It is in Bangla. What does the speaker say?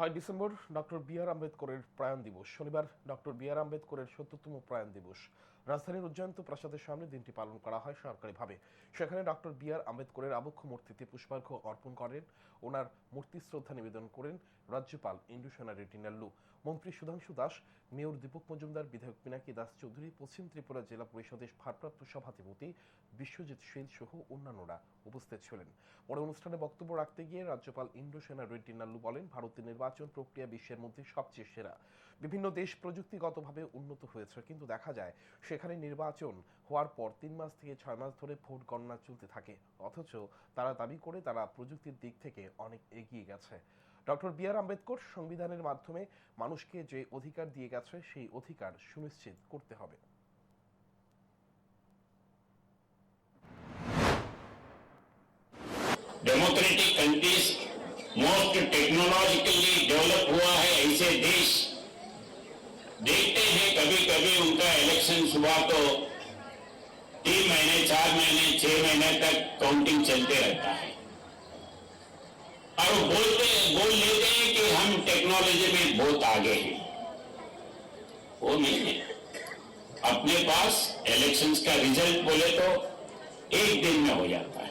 ছয় ডিসেম্বর ডক্টর বি আর আম্বেদকরের প্রয়াণ দিবস। শনিবার ডক্টর বি আর আম্বেদকরের সত্তরতম প্রয়াণ দিবস। রাজধানীর উজ্জয়ন্ত প্রাসাদের সামনে দিনটি পালন করা হয় সরকারিভাবে। সেখানে ডক্টর বি আর আম্বেদকরের আবক্ষ মূর্তিতে পুষ্পার্ঘ্য অর্পণ করেন। ওনার মূর্তি শ্রদ্ধা নিবেদন করেন রাজ্যপাল ইন্ডুসেনা রেড্ডি নাল্লু। মন্ত্রী সুধাংশু দাস, মেয়র দীপক মজুমদার, বিধায়ক পিনাকি দাস চৌধুরী, পশ্চিম ত্রিপুরা জেলা পরিষদের ভারপ্রাপ্ত সভাধিপতি বিশ্বজিৎ শীল সহ অন্যান্যরা উপস্থিত ছিলেন। পরে অনুষ্ঠানে বক্তব্য রাখতে গিয়ে রাজ্যপাল ইন্দ্রসেনা রেড্ডি নাল্লু বলেন, ভারতের নির্বাচন নির্বাচন প্রক্রিয়া বিশ্বের মধ্যে সবচেয়ে সেরা। বিভিন্ন দেশ প্রযুক্তিগতভাবে উন্নত হয়েছে, কিন্তু দেখা যায় সেখানে নির্বাচন হওয়ার পর তিন মাস থেকে ছয় মাস ধরে ভোট গণনা চলতে থাকে। অথচ তারা দাবি করে তারা প্রযুক্তির দিক থেকে অনেক এগিয়ে গেছে। ডক্টর বি আর আম্বেদকর সংবিধানের মাধ্যমে মানুষকে যে অধিকার দিয়ে গেছে, সেই অধিকার সুনিশ্চিত করতে হবে। Democratic countries, most technological कभी कभी उनका इलेक्शन सुबह तो तीन महीने, चार महीने, छह महीने तक काउंटिंग चलते रहता है। और बोलते बोल लेते हैं कि हम टेक्नोलॉजी में बहुत आगे हैं। वो नहीं है। अपने पास इलेक्शंस का रिज़ल्ट बोले तो एक दिन में हो जाता है।